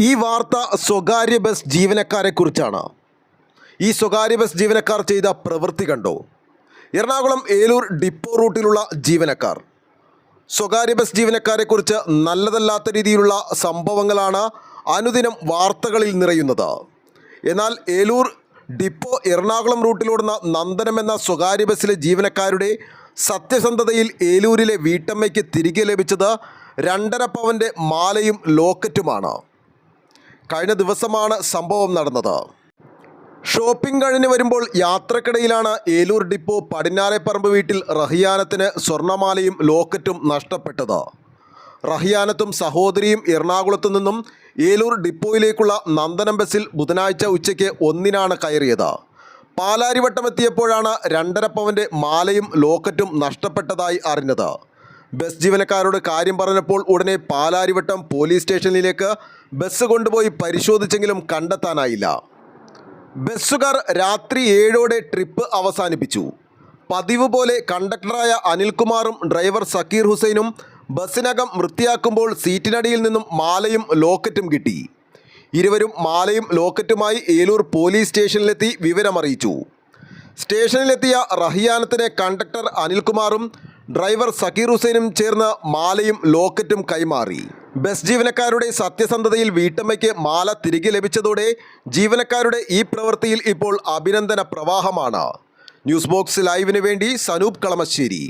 ഈ വാർത്ത സ്വകാര്യ ബസ് ജീവനക്കാരെക്കുറിച്ചാണ്. ഈ സ്വകാര്യ ബസ് ജീവനക്കാർ ചെയ്ത പ്രവൃത്തി കണ്ടോ? എറണാകുളം ഏലൂർ ഡിപ്പോ റൂട്ടിലുള്ള ജീവനക്കാർ. സ്വകാര്യ ബസ് ജീവനക്കാരെക്കുറിച്ച് നല്ലതല്ലാത്ത രീതിയിലുള്ള സംഭവങ്ങളാണ് അനുദിനം വാർത്തകളിൽ നിറയുന്നത്. എന്നാൽ ഏലൂർ ഡിപ്പോ എറണാകുളം റൂട്ടിലോടുന്ന നന്ദനം എന്ന സ്വകാര്യ ബസ്സിലെ ജീവനക്കാരുടെ സത്യസന്ധതയിൽ ഏലൂരിലെ വീട്ടമ്മയ്ക്ക് തിരികെ ലഭിച്ചത് രണ്ടര പവന്റെ മാലയും ലോക്കറ്റുമാണ്. കഴിഞ്ഞ ദിവസമാണ് സംഭവം നടന്നത്. ഷോപ്പിംഗ് കഴിഞ്ഞ് വരുമ്പോൾ യാത്രക്കിടയിലാണ് ഏലൂർ ഡിപ്പോ പടിഞ്ഞാറേപ്പറമ്പ് വീട്ടിൽ റഹിയാനത്തിന് സ്വർണമാലയും ലോക്കറ്റും നഷ്ടപ്പെട്ടത്. റഹിയാനത്തും സഹോദരിയും എറണാകുളത്തു നിന്നും ഏലൂർ ഡിപ്പോയിലേക്കുള്ള നന്ദനം ബസ്സിൽ ബുധനാഴ്ച ഉച്ചയ്ക്ക് ഒന്നിനാണ് കയറിയത്. പാലാരിവട്ടം എത്തിയപ്പോഴാണ് രണ്ടര പവന്റെ മാലയും ലോക്കറ്റും നഷ്ടപ്പെട്ടതായി അറിഞ്ഞത്. ബസ് ജീവനക്കാരോട് കാര്യം പറഞ്ഞപ്പോൾ ഉടനെ പാലാരിവട്ടം പോലീസ് സ്റ്റേഷനിലേക്ക് ബസ് കൊണ്ടുപോയി പരിശോധിച്ചെങ്കിലും കണ്ടെത്താനായില്ല. ബസ്സുകാർ രാത്രി ഏഴോടെ ട്രിപ്പ് അവസാനിപ്പിച്ചു. പതിവ് പോലെ കണ്ടക്ടറായ അനിൽകുമാറും ഡ്രൈവർ സക്കീർ ഹുസൈനും ബസ്സിനകം വൃത്തിയാക്കുമ്പോൾ സീറ്റിനടിയിൽ നിന്നും മാലയും ലോക്കറ്റും കിട്ടി. ഇരുവരും മാലയും ലോക്കറ്റുമായി ഏലൂർ പോലീസ് സ്റ്റേഷനിലെത്തി വിവരമറിയിച്ചു. സ്റ്റേഷനിലെത്തിയ റഹിയാനത്തിനെ കണ്ടക്ടർ അനിൽകുമാറും ഡ്രൈവർ സക്കീർ ഹുസൈനും ചേർന്ന് മാലയും ലോക്കറ്റും കൈമാറി. ബസ് ജീവനക്കാരുടെ സത്യസന്ധതയിൽ വീട്ടമ്മയ്ക്ക് മാല തിരികെ ലഭിച്ചതോടെ ജീവനക്കാരുടെ ഈ പ്രവൃത്തിയിൽ ഇപ്പോൾ അഭിനന്ദന പ്രവാഹമാണ്. ന്യൂസ് ബോക്സ് ലൈവിന് വേണ്ടി സനൂപ് കളമശ്ശേരി.